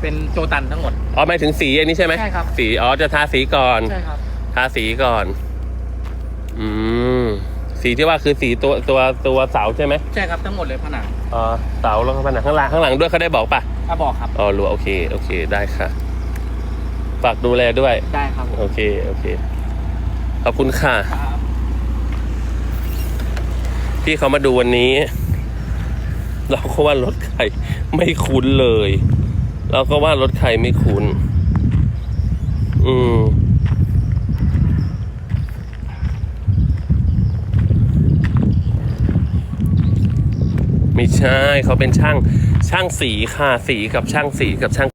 เป็นโจตันทั้งหมด อ๋อหมายถึงสีอันนี้ใช่ไหมใช่ครับ สีอ๋อจะทาสีก่อน ใช่ครับ ทาสีก่อน อืม สีที่ว่าคือสีตัวตัวตัวเสาใช่ไหมใช่ครับทั้งหมดเลยผนังอ๋อเสาแล้วก็ผนังข้างหลังข้างหลังด้วยเขาได้บอกปะอะบอกครับ อ๋อรู้โอเค โอเค ได้ค่ะ ฝากดูแลด้วย ได้ครับผมโอเค โอเค ขอบคุณค่ะ ครับที่เขามาดูวันนี้ เราก็ว่ารถใครไม่คุ้นเลย เราก็ว่ารถใครไม่คุ้น อืม ไม่ใช่ เขาเป็นช่าง ช่างสีค่ะ สีกับช่างสีกับช่าง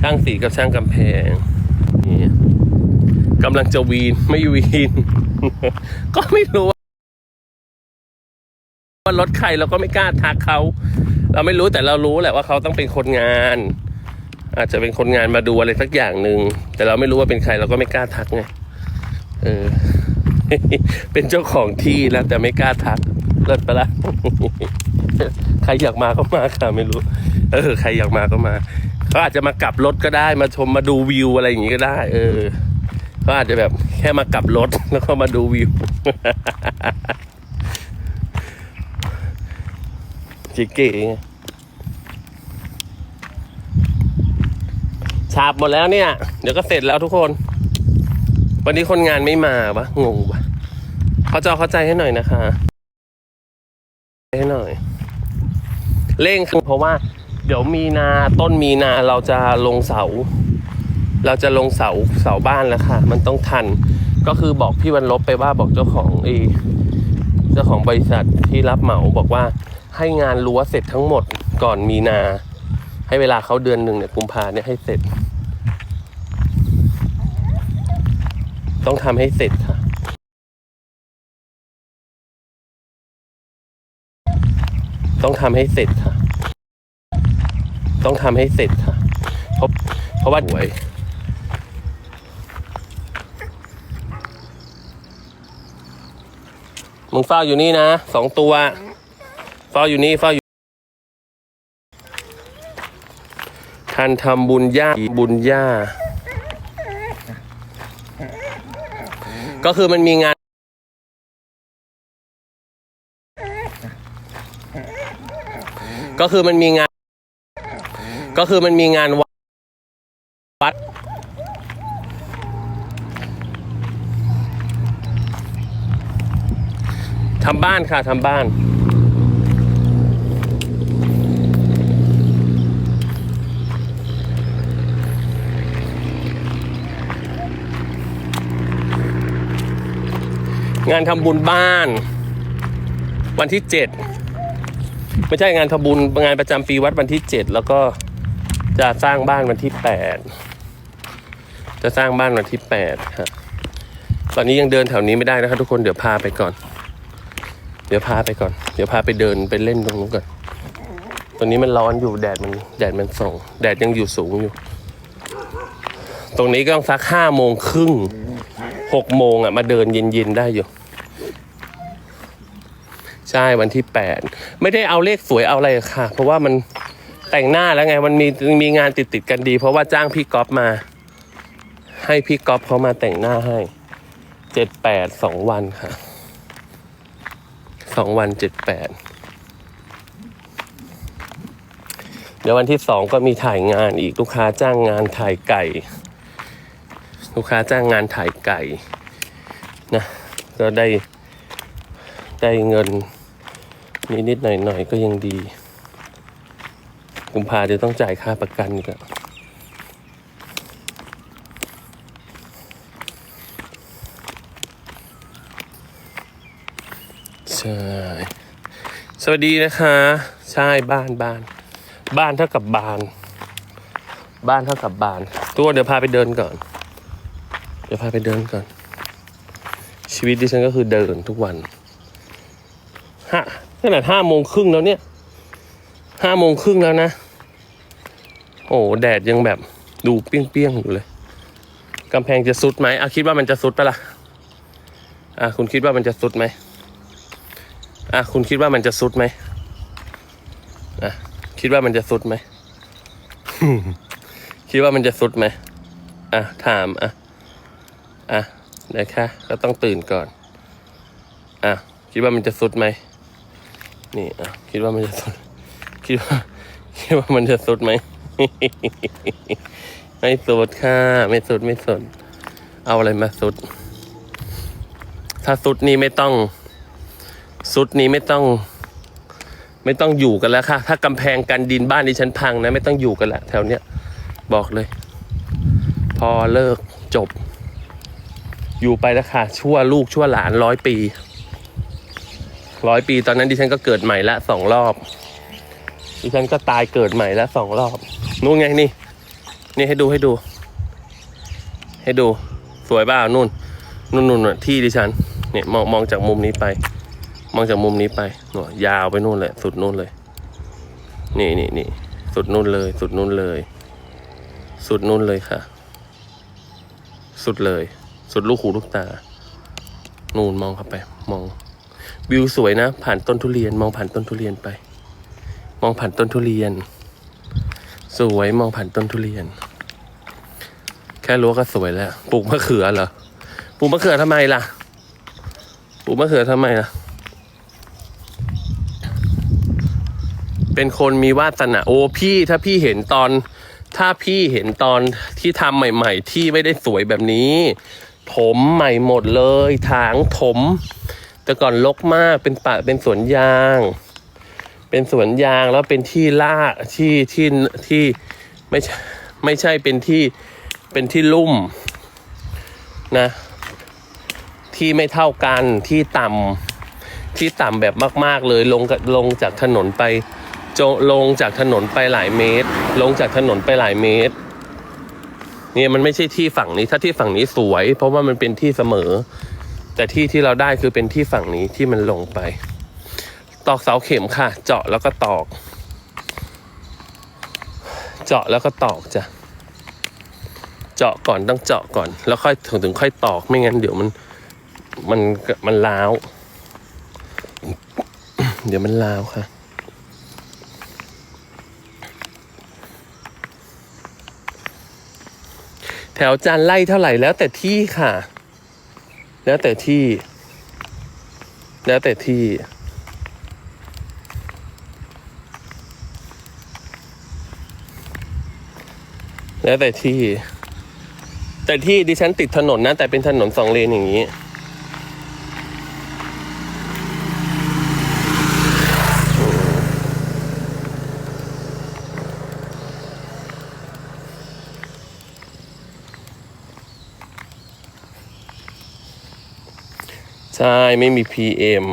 ช่างสีกับช่างกำแพง นี่กำลังจะวีน ไม่วีน ก็ไม่รู้ว่ารถใครเราก็ไม่กล้าทักเขา เราไม่รู้แต่เรารู้แหละว่าเขาต้องเป็นคนงาน อาจจะเป็นคนงานมาดูอะไรสักอย่างหนึ่งแต่เราไม่รู้ว่าเป็นใครเราก็ไม่กล้าทักไงเออ เป็นเจ้าของที่แล้วแต่ไม่กล้าทักเลิศปละใครอยากมาก็มาค่ะไม่รู้ เออ ใครอยากมาก็มาเขาอาจจะมากลับรถก็ได้มาชมมาดูวิวอะไรอย่างงี้ก็ได้ เออเขาอาจจะแบบแค่มากลับรถแล้วก็มาดูวิวจิเก๋ไฉาบหมดแล้วเนี่ย เดี๋ยวก็เสร็จแล้วทุกคน วันนี้คนงานไม่มาปะงงปะเขาจะเอเข้าใจให้หน่อยนะคะ ให้หน่อย เร่งคือเพราะว่า เดี๋ยวมีนาต้นมีนาเราจะลงเสา เราจะลงเสาเสาบ้านแล้วค่ะ มันต้องทัน ก็คือบอกพี่วันลบไปว่าบอกเจ้าของเอเจ้าของบริษัทที่รับเหมาบอกว่าให้งานรั้วเสร็จทั้งหมดก่อนมีนา ให้เวลาเขาเดือนหนึ่งเนี่ยกุมภาเนี่ยให้เสร็จ ต้องทำให้เสร็จค่ะ ต้องทำให้เสร็จค่ะ ต้องทำให้เสร็จค่ะ เพราะเพราะว่าหวยมึงเฝ้าอยู่นี่นะสองตัว เฝ้าอยู่นี่เฝ้าอยู่ท่านทำบุญย่าบุญย่า ก็คือมันมีงาน ก็คือมันมีงาน ก็คือมันมีงานวัด ทำบ้านค่ะทำบ้าน งานทำบุญบ้าน วันที่เจ็ดไม่ใช่งานทำบุญงานประจำปีวัดวันที่เจ็ดแล้วก็จะสร้างบ้านวันที่แปดจะสร้างบ้านวันที่แปดค่ะตอนนี้ยังเดินแถวนี้ไม่ได้นะครับทุกคนเดี๋ยวพาไปก่อน เดี๋ยวพาไปก่อน เดี๋ยวพาไปเดินไปเล่นตรงนู้นก่อนตอนนี้มันร้อนอยู่แดดมันแดดมันส่อง แดดยังอยู่สูงอยู่ ตรงนี้ก็ต้องสักห้าโมงครึ่งหกโมงอะมาเดินเย็นๆได้อยู่ ช่วันที่แปดไม่ได้เอาเลขสวยเอาอะไรค่ะ เพราะว่ามันแต่งหน้าแล้วไงมันมีมีงานติดติดกันดี เพราะว่าจ้างพี่ก๊อฟมา ให้พี่ก๊อฟเขามาแต่งหน้าให้เจ็ดแปดสองวันค่ะสองวันเจ็ดแปดเดี๋ยววันที่สองก็มีถ่ายงานอีกลูกค้าจ้างงานถ่ายไก่ ลูกค้าจ้างงานถ่ายไก่นะก็ได้ได้เงิน นิดๆหน่อยๆก็ยังดี กุมภาจะต้องจ่ายค่าประกันอีกอะใช่สวัสดีนะคะ ใช่บ้านบ้าน บ้านเท่ากับบาน บ้านเท่ากับบานตัวเดี๋ยวพาไปเดินก่อน เดี๋ยวพาไปเดินก่อน ชีวิตดิฉันก็คือเดินทุกวันห้า ขนาดห้าโมงครึ่งแล้วเนี่ยห้าโมงครึ่งแล้วนะ โอ้แดดยังแบบดูเปรี้ยงๆอยู่เลยกำแพงจะสุดไหมอะคิดว่ามันจะสุดปะล่ะอะคุณคิดว่ามันจะสุดไหมอะคุณคิดว่ามันจะสุดไหมอะคิดว่ามันจะสุดไหมคิดว่ามันจะสุดไหมอะถามอะอะนะคะก็ต้องตื่นก่อนอะคิดว่ามันจะสุดไหม นี่อะคิดว่ามันจะสุด คิดว่า คิดว่ามันจะสุดไหม ไม่สุดค่ะ ไม่สุดไม่สุด เอาอะไรมาสุด ถ้าสุดนี้ไม่ต้อง สุดนี้ไม่ต้อง ไม่ต้องอยู่กันแล้วค่ะ ถ้ากำแพงกันดินบ้านดิฉันพังนะ ไม่ต้องอยู่กันละแถวเนี้ย บอกเลย พอเลิกจบ อยู่ไปแล้วค่ะ ชั่วลูกชั่วหลานร้อยปี ร้อยปีตอนนั้นดิฉันก็เกิดใหม่ละสองรอบ ดิฉันก็ตายเกิดใหม่ละสองรอบ นู่นไงนี่ นี่ให้ดูให้ดู ให้ดูสวยเปล่านู่นนู่นนู่นที่ดิฉัน เนี่ยมองมองจากมุมนี้ไป มองจากมุมนี้ไปหนยาวไปนู่นเลยสุดนู่นเลย นี่นี่นี่สุดนู่นเลย สุดนู่นเลย สุดนู่นเลยค่ะ สุดเลย สุดลูกหูลูกตา นู่นมองเข้าไป มอง วิวสวยนะ ผ่านต้นทุเรียน มองผ่านต้นทุเรียนไป มองผ่านต้นทุเรียน สวยมองผ่านต้นทุเรียน แค่รั้วก็สวยแล้วปลูกมะเขือเหรอปลูกมะเขือทำไมล่ะปลูกมะเขือทำไมล่ะ เป็นคนมีวาสนาโอ้พี่ถ้าพี่เห็นตอน ถ้าพี่เห็นตอนที่ทำใหม่ ๆ ที่ไม่ได้สวยแบบนี้ ถมใหม่หมดเลย ถางถม แต่ก่อนลกมากเป็นป่าเป็นสวนยาง เป็นสวนยางแล้วเป็นที่ล่าที่ที่ที่ไม่ใช่ไม่ใช่เป็นที่เป็นที่ลุ่มนะ ที่ไม่เท่ากันที่ต่ำที่ต่ำแบบมากๆเลยลงกับลงจากถนนไปจลงจากถนนไปหลายเมตร ลงจากถนนไปหลายเมตรเนี่ยมันไม่ใช่ที่ฝั่งนี้ถ้าที่ฝั่งนี้สวย เพราะว่ามันเป็นที่เสมอ แต่ที่ที่เราได้คือเป็นที่ฝั่งนี้ที่มันลงไป ตอกเสาเข็มค่ะ เจาะแล้วก็ตอก เจาะแล้วก็ตอกจ้ะเจาะก่อนต้องเจาะก่อน แล้วค่อยถึงถึงค่อยตอกไม่งั้นเดี๋ยวมันมันมันล้าวเดี๋ยวมันล้าวค่ะแถวจานไล่เท่าไหร่แล้วแต่ที่ค่ะ แล้วแต่ที่ แล้วแต่ที่ แล้วแต่ที่ แต่ที่ดิฉันติดถนนนะ แต่เป็นถนนสองเลนอย่างนี้ ใช่ไม่มี PM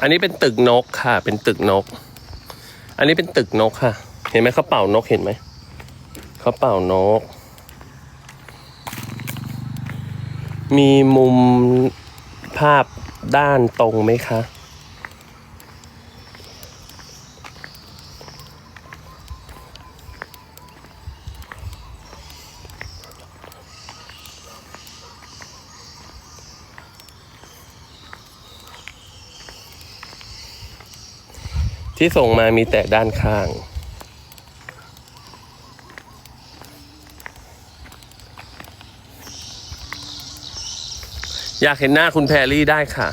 อันนี้เป็นตึกนกค่ะ เป็นตึกนก อันนี้เป็นตึกนกค่ะ เห็นไหมเขาเป่านกเห็นไหมเขาเป่านก มีมุมภาพด้านตรงไหมคะที่ส่งมามีแต่ด้านข้าง อยากเห็นหน้าคุณแพรรี่ได้ค่ะ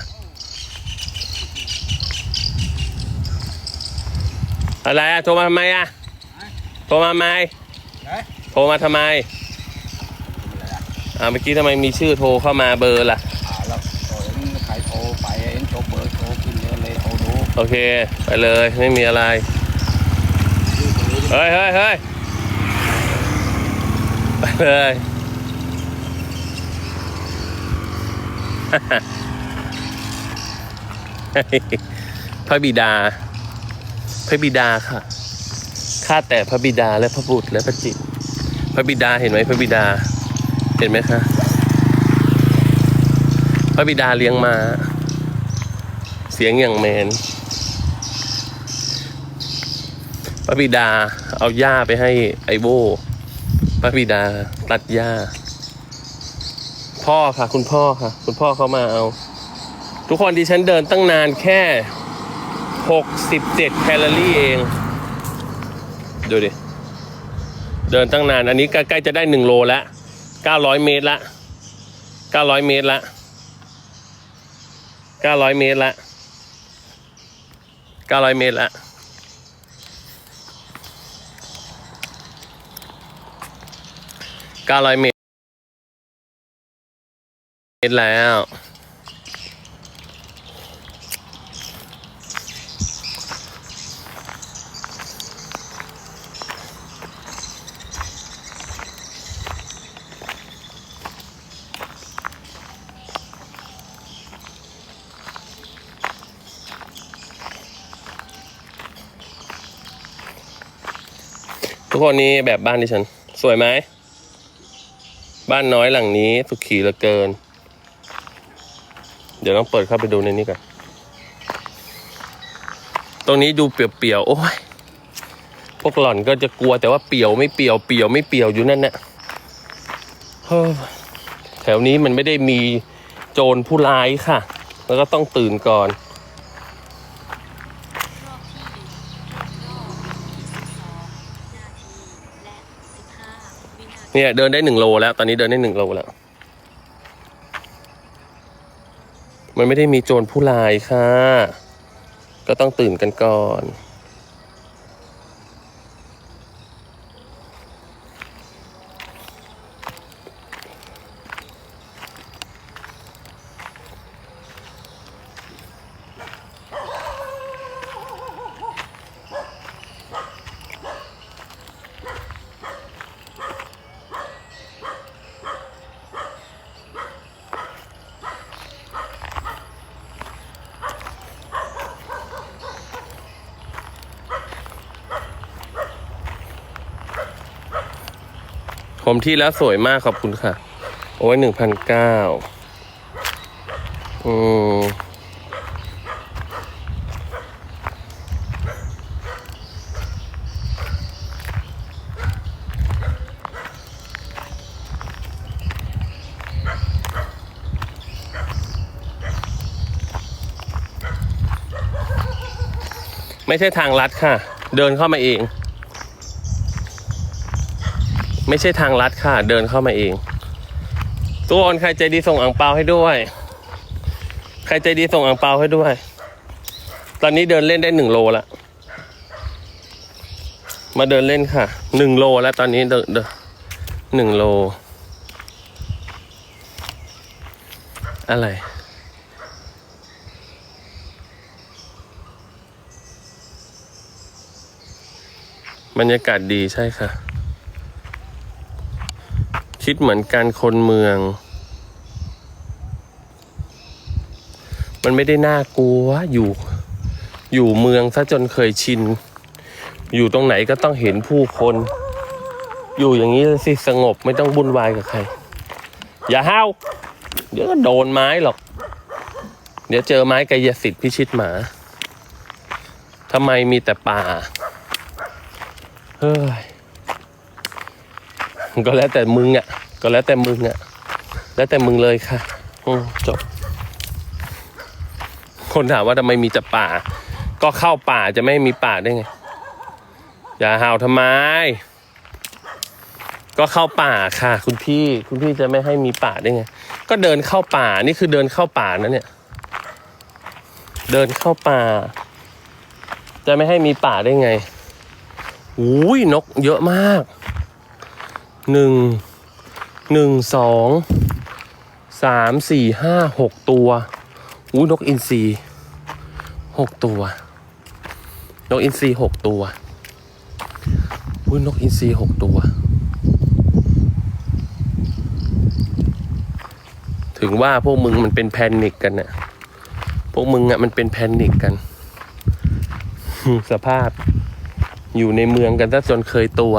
อะไรอะโทรมาทำไมอะโทรมาทำไมโทรมาทำไมอ่าเมื่อกี้ทำไมมีชื่อโทรเข้ามาเบอร์ล่ะอ่าแล้วโอ้ยใครโทรไปเองโทรเบอร์โทรขึ้นเยอะเลยโทรดูโอเค ไปเลยไม่มีอะไร เฮ้ยเฮ้ยเฮ้ยไปเลย พระบิดา พระบิดาค่ะข้าแต่พระบิดาและพระบุตรและพระจิต พระบิดาเห็นไหมพระบิดา เห็นไหมคะ พระบิดาเลี้ยงมา เสียงอย่างแมน พระบิดาเอาหญ้าไปให้ไอโบพระบิดาตัดหญ้า พ่อค่ะ คุณพ่อค่ะ คุณพ่อเขามาเอา ทุกคนดิฉันเดินตั้งนานแค่หกสิบเจ็ดแคลอรี่เอง ดูดิ เดินตั้งนานอันนี้ใกล้ๆจะได้หนึ่งโลล้วเก้าร้อยเมตรละเก้าร้อยเมตรละเก้าร้อยเมตรละเก้าร้อยเมตรละเก้าร้อยเมตร แล้ว ทุกคนนี้แบบบ้านที่ฉัน สวยไหม บ้านน้อยหลังนี้สุขีเหลือเกิน เดี๋ยวต้องเปิดเข้าไปดูในนี้ก่อนตรงนี้ดูเปลี่ยวๆโอ้ยพวกหล่อนก็จะกลัวแต่ว่าเปี่ยวไม่เปี่ยวเปี่ยวไม่เปี่ยวอยู่นั่นน่ะเฮ้อแถวนี้มันไม่ได้มีโจรผู้ร้ายค่ะ แล้วก็ต้องตื่นก่อน เนี่ยเดินได้หนึ่งโลแล้ว ตอนนี้เดินได้หนึ่งโลแล้ว มันไม่ได้มีโจรผู้ลายค่ะ ก็ต้องตื่นกันก่อน มที่แล้วสวยมากขอบคุณค่ะ โอ้ยหนึ่งพันเก้าอืมไม่ใช่ทางลัดค่ะ เดินเข้ามาเอง ไม่ใช่ทางลัดค่ะ เดินเข้ามาเองทุกคนใครใจดีส่งอ่างเปาให้ด้วย ใครใจดีส่งอ่างเปาให้ด้วย ตอนนี้เดินเล่นได้หนึ่งโลละมาเดินเล่นค่ะหนึ่งโลแล้วตอนนี้เดินเดินหนึ่งโล อะไรบรรยากาศดีใช่ค่ะ คิดเหมือนกันคนเมือง มันไม่ได้น่ากลัวอยู่ อยู่เมืองซะจนเคยชิน อยู่ตรงไหนก็ต้องเห็นผู้คน อยู่อย่างนี้สิสงบไม่ต้องวุ่นวายกับใคร อย่าห้าวเดี๋ยวก็โดนไม้หรอก เดี๋ยวเจอไม้กายสิทธิ์พิชิตหมาทำไมมีแต่ป่า เฮ้ย ก็แล้วแต่มึงอะ ก็แล้วแต่มึงอะ แล้วแต่มึงเลยค่ะอจบ คนถามว่าทำไมมีแต่ป่า ก็เข้าป่าจะไม่มีป่าได้ไง อย่าห่าทำไม ก็เข้าป่าค่ะ คุณพี่ คุณพี่จะไม่ให้มีป่าได้ไง ก็เดินเข้าป่า นี่คือเดินเข้าป่านะเนี่ย เดินเข้าป่า จะไม่ให้มีป่าได้ไงอุ้ยนกเยอะมาก หนึ่งหนึ่งสองสามสี่ห้าหกตัวอู้นกอินทรีหกตัว นกอินทรีหกตัวอุ้นกอินทรีหกตัว ถึงว่าพวกมึงมันเป็นแพนิกกันน่ะพวกมึงอะมันเป็นแพนิกกัน สภาพอยู่ในเมืองกันซะจนเคยตัว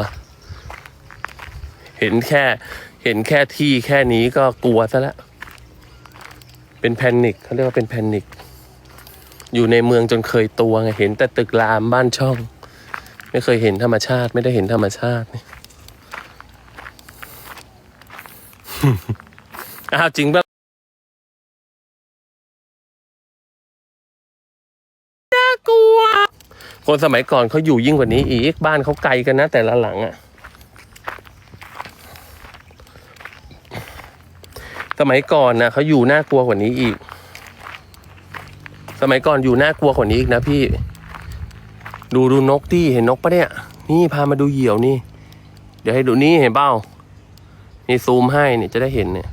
เห็นแค่ เห็นแค่ที่แค่นี้ก็กลัวซะแล้วเป็นแพนิคเขาเรียกว่าเป็นแพนิคอยู่ในเมืองจนเคยตัวไงเห็นแต่ตึกรามบ้านช่อง ไม่เคยเห็นธรรมชาติ ไม่ได้เห็นธรรมชาตินี่อ้าวจริงป่ะน่ากลัว คนสมัยก่อนเขาอยู่ยิ่งกว่านี้อีกบ้านเขาไกลกันนะแต่ละหลังอะ สมัยก่อนนะเขาอยู่น่ากลัวกว่านี้อีก สมัยก่อนอยู่น่ากลัวกว่านี้อีกนะพี่ ดูดูนกที่เห็นนกปะเนี่ย นี่พามาดูเหยี่ยวนี่ เดี๋ยวให้ดูนี่เห็นเปล่านี่ซูมให้เนี่ยจะได้เห็นเนี่ย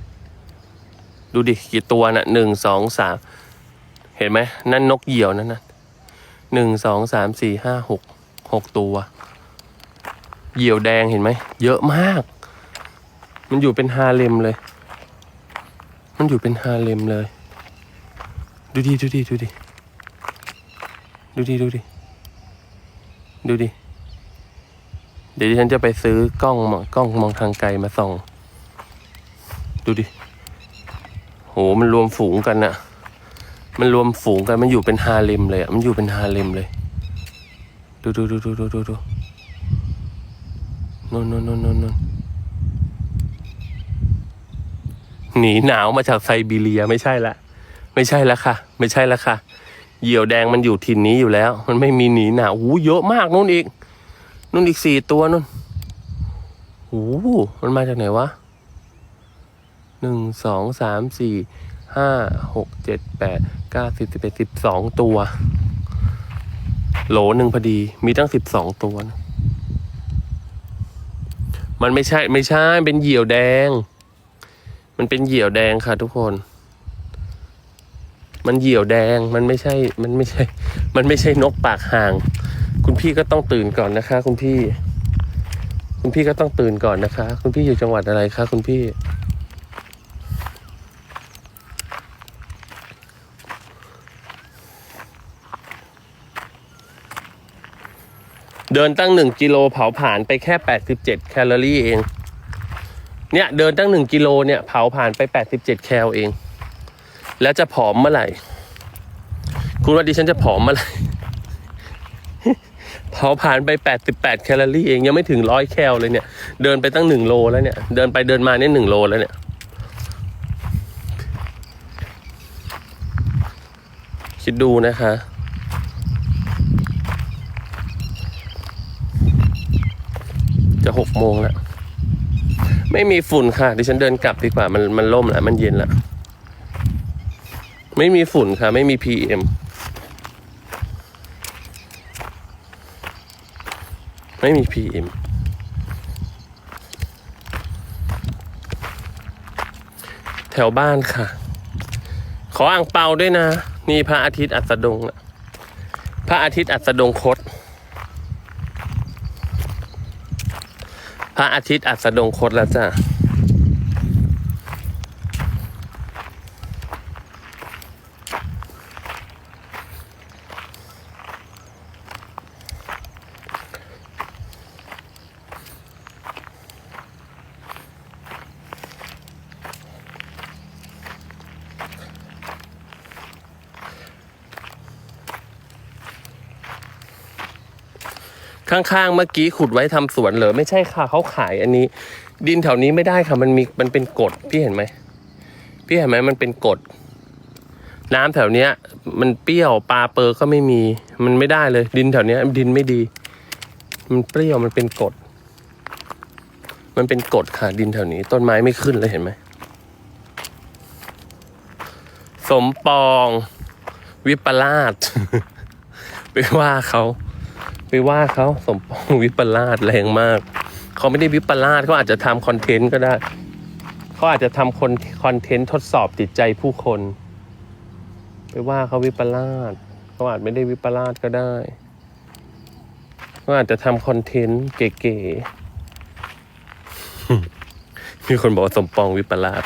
ดูดิกี่ตัวนะ่ะหนึ่งสองสามเห็นไหมนั่นนกเหยี่ยวนั่นนะหนึ่งสองสามสี่ห้าหกหกตัว เหยี่ยวแดงเห็นไหมเยอะมาก มันอยู่เป็นฮาเลมเลย มันอยู่เป็นฮาเลมเลย ดูดิ ดูดิ ดูดิ ดูดิ ดูดิ ดูดิ เดี๋ยวดิฉันจะไปซื้อกล้องมองกล้องมองทางไกลมาส่อง ดูดิ โห มันรวมฝูงกันนะมันรวมฝูงกันมันอยู่เป็นฮาเลมเลยอะมันอยู่เป็นฮาเลมเลย ดูดูดูดูดูดูดูนนนนนนน หนีหนาวมาจากไซบีเรียไม่ใช่ละ ไม่ใช่แล้วค่ะ ไม่ใช่แล้วค่ะ เหยี่ยวแดงมันอยู่ถิ่นนี้อยู่แล้ว มันไม่มีหนีหนาวหูเยอะมากนู่นอีกนู่นอีกสี่ตัวนู่นหูมันมาจากไหนวะหนึ่งสองสามสี่ห้าหกเจ็ดแปดเก้าสิบสิบเอ็ดสิบสองตัว โหลหนึ่งพอดีมีตั้งสิบสองตัวนะมันไม่ใช่ไม่ใช่เป็นเหยี่ยวแดง มันเป็นเหยี่ยวแดงค่ะทุกคน มันเหยี่ยวแดง มันไม่ใช่ มันไม่ใช่ มันไม่ใช่นกปากห่าง คุณพี่ก็ต้องตื่นก่อนนะคะ คุณพี่ คุณพี่ก็ต้องตื่นก่อนนะคะ คุณพี่อยู่จังหวัดอะไรคะคุณพี่ เดินตั้งหนึ่งกิโลเผาผ่านไปแค่แปดสิบเจ็ดแคลอรี่เอง เนี่ยเดินตั้งหนึ่งกิโลเนี่ยเผาผ่านไปแปดสิบเจ็ดแคลเอง แล้วจะผอมเมื่อไหร่ คุณว่าดิฉันจะผอมเมื่อไหร่เผาผ่านไปแปดสิบแปดแคลอรี่เองยังไม่ถึงร้อยแคลเลยเนี่ย เดินไปตั้งหนึ่งโลแล้วเนี่ย เดินไปเดินมาเนี่ยหนึ่งโลแล้วเนี่ยคิดดูนะคะจะหกโมงแล้ว ไม่มีฝุ่นค่ะ ดิฉันเดินกลับดีกว่า มันมันล่มแล้วมันเย็นแล้ว ไม่มีฝุ่นค่ะ ไม่มี PM ไม่มี PM แถวบ้านค่ะ ขออ่างเปาด้วยนะ นี่พระอาทิตย์อัสดงน่ะพระอาทิตย์อัสดงคต พระอาทิตย์อัสดงคตแล้วจ้ะ ข้างๆเมื่อกี้ขุดไว้ทำสวนเหรอไม่ใช่ค่ะเขาขายอันนี้ ดินแถวนี้ไม่ได้ค่ะ มันมีมันเป็นกรดพี่เห็นไหมพี่เห็นไหมมันเป็นกรดน้ำแถวเนี้ย มันเปรี้ยวปลาเปอร์ก็ไม่มี มันไม่ได้เลย ดินแถวเนี้ย ดินไม่ดี มันเปรี้ยวมันเป็นกรดมันเป็นกรดค่ะดินแถวนี้ ต้นไม้ไม่ขึ้นเลยเห็นไหมสมปอง วิปลาสไปว่าเขา ไปว่าเขาสมปองวิปลาสแรงมาก เขาไม่ได้วิปลาสเขาอาจจะทำคอนเทนต์ก็ได้ เขาอาจจะทำคอนคอนเทนต์ทดสอบจิตใจผู้คน ไปว่าเขาวิปลาสเขาอาจไม่ได้วิปลาสก็ได้เขาอาจจะทำคอนเทนต์เก๋ๆมีคนบอกว่าสมปองวิปลาส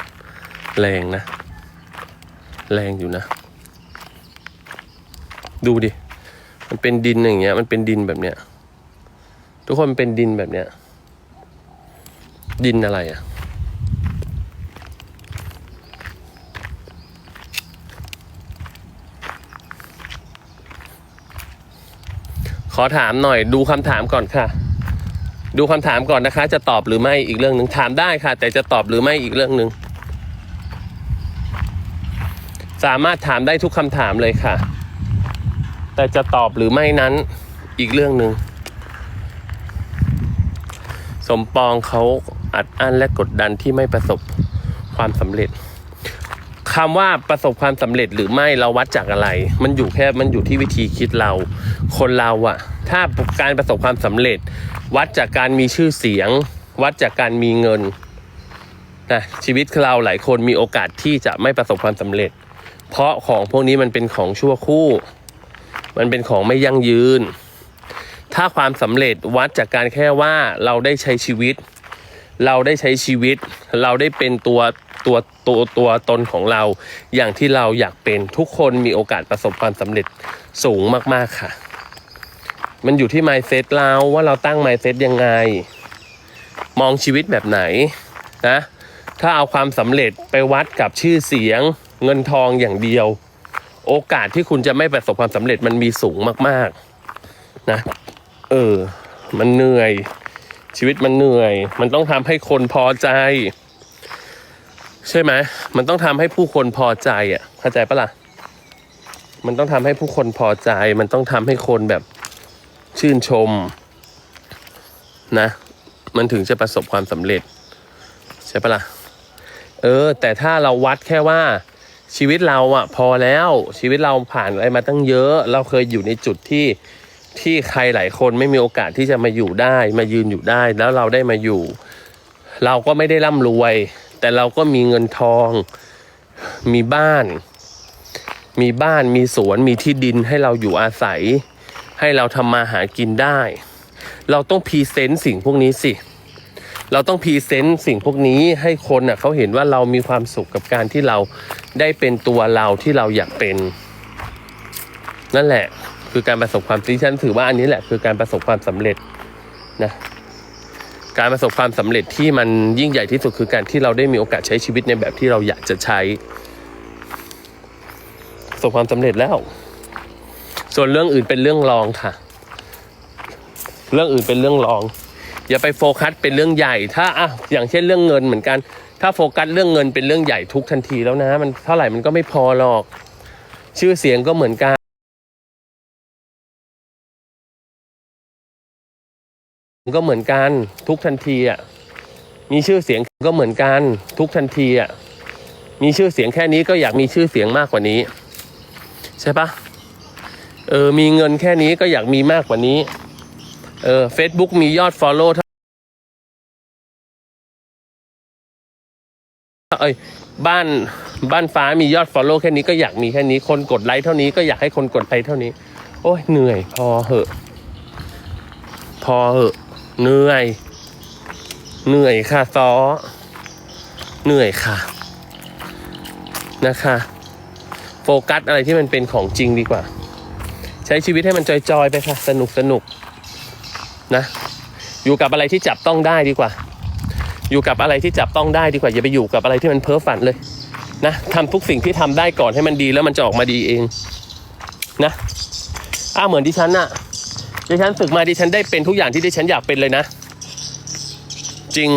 แรงนะ แรงอยู่นะ ดูดิ มันเป็นดินอย่างเงี้ย มันเป็นดินแบบเนี้ย ทุกคนเป็นดินแบบเนี้ย ดินอะไรอะ่ะ ขอถามหน่อย ดูคำถามก่อนค่ะ ดูคำถามก่อนนะคะ จะตอบหรือไม่อีกเรื่องหนึ่งถามได้ค่ะ แต่จะตอบหรือไม่อีกเรื่องหนึ่งสามารถถามได้ทุกคำถามเลยค่ะ แต่จะตอบหรือไม่นั้นอีกเรื่องหนึ่ง สมปองเขาอัดอั้นและกดดันที่ไม่ประสบความสำเร็จคำว่าประสบความสำเร็จหรือไม่เราวัดจากอะไร มันอยู่แค่มันอยู่ที่วิธีคิดเรา คนเราอะถ้าการประสบความสำเร็จ วัดจากการมีชื่อเสียง วัดจากการมีเงินนะชีวิตเราหลายคนมีโอกาสที่จะไม่ประสบความสำเร็จ เพราะของพวกนี้มันเป็นของชั่วคู่ มันเป็นของไม่ยั่งยืน ถ้าความสำเร็จวัดจากการแค่ว่าเราได้ใช้ชีวิต เราได้ใช้ชีวิต เราได้เป็นตัวตัวตัวตัวตนของเรา อย่างที่เราอยากเป็นทุกคนมีโอกาสประสบความสำเร็จสูงมากๆค่ะ มันอยู่ที่ mindset เราว่าเราตั้ง mindset ยังไง มองชีวิตแบบไหนนะถ้าเอาความสำเร็จไปวัดกับชื่อเสียงเงินทองอย่างเดียว โอกาสที่คุณจะไม่ประสบความสำเร็จมันมีสูงมาก ๆ นะ เออ มันเหนื่อย ชีวิตมันเหนื่อย มันต้องทำให้คนพอใจ ใช่ไหมมันต้องทำให้ผู้คนพอใจอะเข้าใจปะล่ะ มันต้องทำให้ผู้คนพอใจ มันต้องทำให้คนแบบชื่นชม นะ มันถึงจะประสบความสำเร็จ ใช่ปะล่ะ เออ แต่ถ้าเราวัดแค่ว่า ชีวิตเราอะพอแล้วชีวิตเราผ่านอะไรมาตั้งเยอะ เราเคยอยู่ในจุดที่ที่ใครหลายคนไม่มีโอกาสที่จะมาอยู่ได้ มายืนอยู่ได้ แล้วเราได้มาอยู่ เราก็ไม่ได้ร่ำรวย แต่เราก็มีเงินทอง มีบ้าน มีบ้านมีสวนมีที่ดินให้เราอยู่อาศัย ให้เราทำมาหากินได้ เราต้องพรีเซนต์สิ่งพวกนี้สิ เราต้องพรีเซนต์สิ่งพวกนี้ให้คนอะเขาเห็นว่าเรามีความสุขกับการที่เราได้เป็นตัวเราที่เราอยากเป็น นั่นแหละ คือการประสบความที่ฉันถือว่าอันนี้แหละคือการประสบความสำเร็จนะการประสบความสำเร็จที่มันยิ่งใหญ่ที่สุดคือการที่เราได้มีโอกาสใช้ชีวิตในแบบที่เราอยากจะใช้ประสบความสำเร็จแล้ว ส่วนเรื่องอื่นเป็นเรื่องรองค่ะ เรื่องอื่นเป็นเรื่องรอง อย่าไปโฟกัสเป็นเรื่องใหญ่ ถ้าอะอย่างเช่นเรื่องเงินเหมือนกัน ถ้าโฟกัสเรื่องเงินเป็นเรื่องใหญ่ทุกทันทีแล้วนะ มันเท่าไหร่มันก็ไม่พอหรอก ชื่อเสียงก็เหมือนกันก็เหมือนกันทุกทันทีอะมีชื่อเสียงก็เหมือนกันทุกทันทีอะมีชื่อเสียงแค่นี้ก็อยากมีชื่อเสียงมากกว่านี้ ใช่ปะเออมีเงินแค่นี้ก็อยากมีมากกว่านี้เออ Facebook มียอด Follow เท่า เอ้ยบ้านบ้านฟ้ามียอด Follow แค่นี้ก็อยากมีแค่นี้ คนกดไลค์เท่านี้ก็อยากให้คนกดไลค์เท่านี้ โอ้ยเหนื่อย พอเหอะ พอเหอะเหนื่อย เหนื่อยค่ะซอเหนื่อยค่ะ นะคะ โฟกัสอะไรที่มันเป็นของจริงดีกว่า ใช้ชีวิตให้มันจอยๆไปค่ะ สนุกสนุกนะ อยู่กับอะไรที่จับต้องได้ดีกว่า อยู่กับอะไรที่จับต้องได้ดีกว่าอย่าไปอยู่กับอะไรที่มันเพ้อฝันเลยนะทำทุกสิ่งที่ทำได้ก่อนให้มันดีแล้วมันจะออกมาดีเองนะอ้าเหมือนดิฉันน่ะดิฉันฝึกมาดิฉันได้เป็นทุกอย่างที่ดิฉันอยากเป็นเลยนะ จริง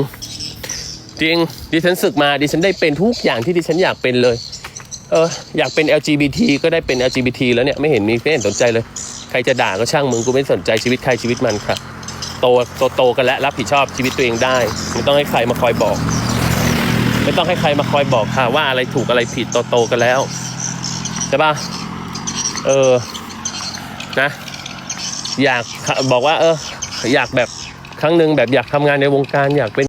จริงดิฉันศึกมาดิฉันได้เป็นทุกอย่างที่ดิฉันอยากเป็นเลย เอออยากเป็น LGBT ก็ได้เป็น LGBT แล้วเนี่ยไม่เห็นมีไม่เห็นสนใจเลย ใครจะด่าก็ช่างมึงกูไม่สนใจชีวิตใครชีวิตมันครับ โตโตโตกันแล้วรับผิดชอบชีวิตตัวเองได้ ไม่ต้องให้ใครมาคอยบอก ไม่ต้องให้ใครมาคอยบอกค่ะว่าอะไรถูกอะไรผิดโตโตกันแล้วใช่ปะเออนะ อยากบอกว่า เออ อยากแบบครั้งหนึ่งแบบอยากทำงานในวงการอยากเป็น